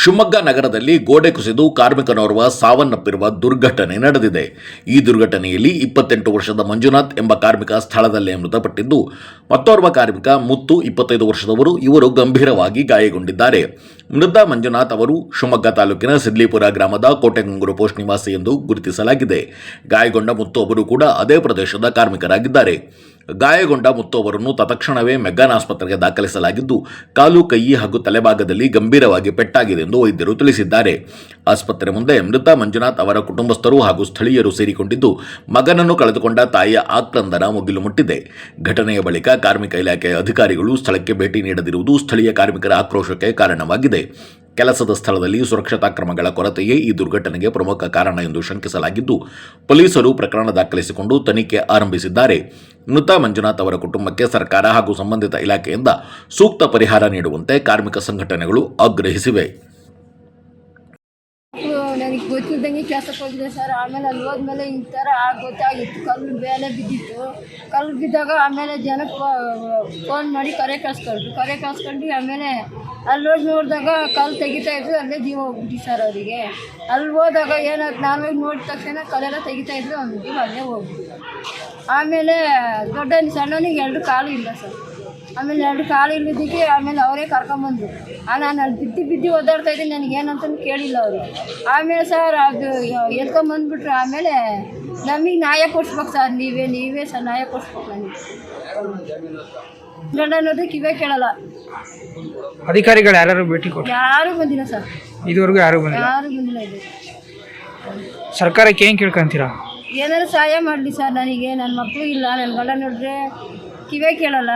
ಶಿವಮೊಗ್ಗ ನಗರದಲ್ಲಿ ಗೋಡೆ ಕುಸಿದು ಕಾರ್ಮಿಕನೋರ್ವ ಸಾವನ್ನಪ್ಪಿರುವ ದುರ್ಘಟನೆ ನಡೆದಿದೆ. ಈ ದುರ್ಘಟನೆಯಲ್ಲಿ ಇಪ್ಪತ್ತೆಂಟು ವರ್ಷದ ಮಂಜುನಾಥ್ ಎಂಬ ಕಾರ್ಮಿಕ ಸ್ಥಳದಲ್ಲೇ ಮೃತಪಟ್ಟಿದ್ದು, ಮತ್ತೋರ್ವ ಕಾರ್ಮಿಕ ಮುತ್ತು ಇಪ್ಪತ್ತೈದು ವರ್ಷದವರು ಇವರು ಗಂಭೀರವಾಗಿ ಗಾಯಗೊಂಡಿದ್ದಾರೆ. ಮೃತ ಮಂಜುನಾಥ್ ಅವರು ಶಿವಮೊಗ್ಗ ತಾಲೂಕಿನ ಸಿದ್ಲಿಪುರ ಗ್ರಾಮದ ಕೋಟೆಗಂಗೂರು ಪೋಸ್ಟ್ ನಿವಾಸಿ ಎಂದು ಗುರುತಿಸಲಾಗಿದೆ. ಗಾಯಗೊಂಡ ಮುತ್ತು ಅವರು ಕೂಡ ಅದೇ ಪ್ರದೇಶದ ಕಾರ್ಮಿಕರಾಗಿದ್ದಾರೆ. ಗಾಯಗೊಂಡ ಮುತ್ತು ಅವರನ್ನು ತತ್ಕ್ಷಣವೇ ಮೆಗ್ಗಾನ್ ಆಸ್ಪತ್ರೆಗೆ ದಾಖಲಿಸಲಾಗಿದ್ದು, ಕಾಲು, ಕೈ ಹಾಗೂ ತಲೆಭಾಗದಲ್ಲಿ ಗಂಭೀರವಾಗಿ ಪೆಟ್ಟಾಗಿದೆ ಎಂದು ವೈದ್ಯರು ತಿಳಿಸಿದ್ದಾರೆ. ಆಸ್ಪತ್ರೆ ಮುಂದೆ ಮೃತ ಮಂಜುನಾಥ್ ಅವರ ಕುಟುಂಬಸ್ಥರು ಹಾಗೂ ಸ್ಥಳೀಯರು ಸೇರಿಕೊಂಡಿದ್ದು, ಮಗನನ್ನು ಕಳೆದುಕೊಂಡ ತಾಯಿಯ ಆಕ್ರಂದನ ಮುಗಿಲು ಮುಟ್ಟಿದೆ. ಘಟನೆಯ ಬಳಿಕ ಕಾರ್ಮಿಕ ಇಲಾಖೆಯ ಅಧಿಕಾರಿಗಳು ಸ್ಥಳಕ್ಕೆ ಭೇಟಿ ನೀಡದಿರುವುದು ಸ್ಥಳೀಯ ಕಾರ್ಮಿಕರ ಆಕ್ರೋಶಕ್ಕೆ ಕಾರಣವಾಗಿದೆ. ಕೆಲಸದ ಸ್ಥಳದಲ್ಲಿ ಸುರಕ್ಷತಾ ಕ್ರಮಗಳ ಕೊರತೆಯೇ ಈ ದುರ್ಘಟನೆಗೆ ಪ್ರಮುಖ ಕಾರಣ ಎಂದು ಶಂಕಿಸಲಾಗಿದ್ದು, ಪೊಲೀಸರು ಪ್ರಕರಣ ದಾಖಲಿಸಿಕೊಂಡು ತನಿಖೆ ಆರಂಭಿಸಿದ್ದಾರೆ. ಮೃತ ಮಂಜುನಾಥ್ ಅವರ ಕುಟುಂಬಕ್ಕೆ ಸರ್ಕಾರ ಹಾಗೂ ಸಂಬಂಧಿತ ಇಲಾಖೆಯಿಂದ ಸೂಕ್ತ ಪರಿಹಾರ ನೀಡುವಂತೆ ಕಾರ್ಮಿಕ ಸಂಘಟನೆಗಳು ಆಗ್ರಹಿಸಿವೆ. ನನಗೆ ಗೊತ್ತಿದ್ದಂಗೆ ಕೆಲಸಕ್ಕೆ ಹೋಗಿದ್ದೆ ಸರ್. ಆಮೇಲೆ ಅಲ್ಲಿ ಹೋದ್ಮೇಲೆ ಈ ಥರ ಗೊತ್ತಾಗಿತ್ತು. ಕಲ್ಲು ಮೇಲೆ ಬಿದ್ದಿತ್ತು. ಕಲ್ಲು ಬಿದ್ದಾಗ ಆಮೇಲೆ ಜನಕ್ಕೆ ಫೋನ್ ಮಾಡಿ ಕರೆ ಕಳ್ಸ್ಕೊಂಡ್ರು. ಕರೆ ಕಳ್ಸ್ಕೊಂಡು ಆಮೇಲೆ ಅಲ್ಲಿ ಹೋಗಿ ನೋಡಿದಾಗ ಕಲ್ಲು ತೆಗಿತಾ ಇದ್ರು. ಅಲ್ಲೇ ಜೀವ ಹೋಗ್ಬಿಟ್ಟು ಸರ್ ಅವರಿಗೆ. ಅಲ್ಲಿ ಹೋದಾಗ ಏನಾಯ್ತು ನಾನು ಹೋಗಿ ನೋಡಿದ ತಕ್ಷಣ ಕಲ್ಲೆಲ್ಲ ತೆಗಿತಾ ಇದ್ರು. ಅವ್ನಿಗೆ ಅಲ್ಲೇ ಹೋಗ್ಬಿಟ್ಟು ಆಮೇಲೆ ದೊಡ್ಡ ಸಣ್ಣವನಿಗೆ ಎರಡು ಕಾಲು ಇಲ್ಲ ಸರ್. ಆಮೇಲೆ ಎರಡು ಕಾಲು ಇಲ್ಲದಕ್ಕೆ ಆಮೇಲೆ ಅವರೇ ಕರ್ಕೊಂಬಂದ್ರು. ಆ ನಾನು ಅಲ್ಲಿ ಬಿದ್ದು ಬಿದ್ದು ಒದ್ದಾಡ್ತಾ ಇದ್ದೀನಿ ನನಗೆ ಏನಂತಂದು ಕೇಳಿಲ್ಲ ಅವರು. ಆಮೇಲೆ ಸರ್ ಅದು ಎತ್ಕೊಂಬಂದ್ಬಿಟ್ರೆ ಆಮೇಲೆ ನಮಗೆ ನ್ಯಾಯ ಕೊಡ್ಸ್ಬೇಕು ಸರ್ ನೀವೇ ನೀವೇ ಸರ್ ನ್ಯಾಯ ಕೊಡ್ಸ್ಬೇಕು ನನಗೆ. ಗಂಡ ಅನ್ನೋದಕ್ಕೆ ಇವೇ ಕೇಳಲ್ಲ. ಅಧಿಕಾರಿಗಳು ಯಾರು ಭೇಟಿ ಕೊಟ್ಟು ಯಾರು ಬಂದಿಲ್ಲ ಸರ್. ಇದುವರೆಗೂ ಯಾರು ಬಂದಿಲ್ಲ? ಯಾರು ಬಂದಿಲ್ಲ ಇದು ಸರ್ಕಾರಕ್ಕೆ ಏನು ಕೇಳ್ಕೊಂತೀರಾ? ಏನಾದ್ರು ಸಹಾಯ ಮಾಡಲಿ ಸರ್ ನನಗೆ ನನ್ನ ಮಕ್ಕಳು ಇಲ್ಲ ನನ್ನ ಗಂಡ ನೋಡಿದ್ರೆ ಕಿವೇ ಕೇಳಲ್ಲ.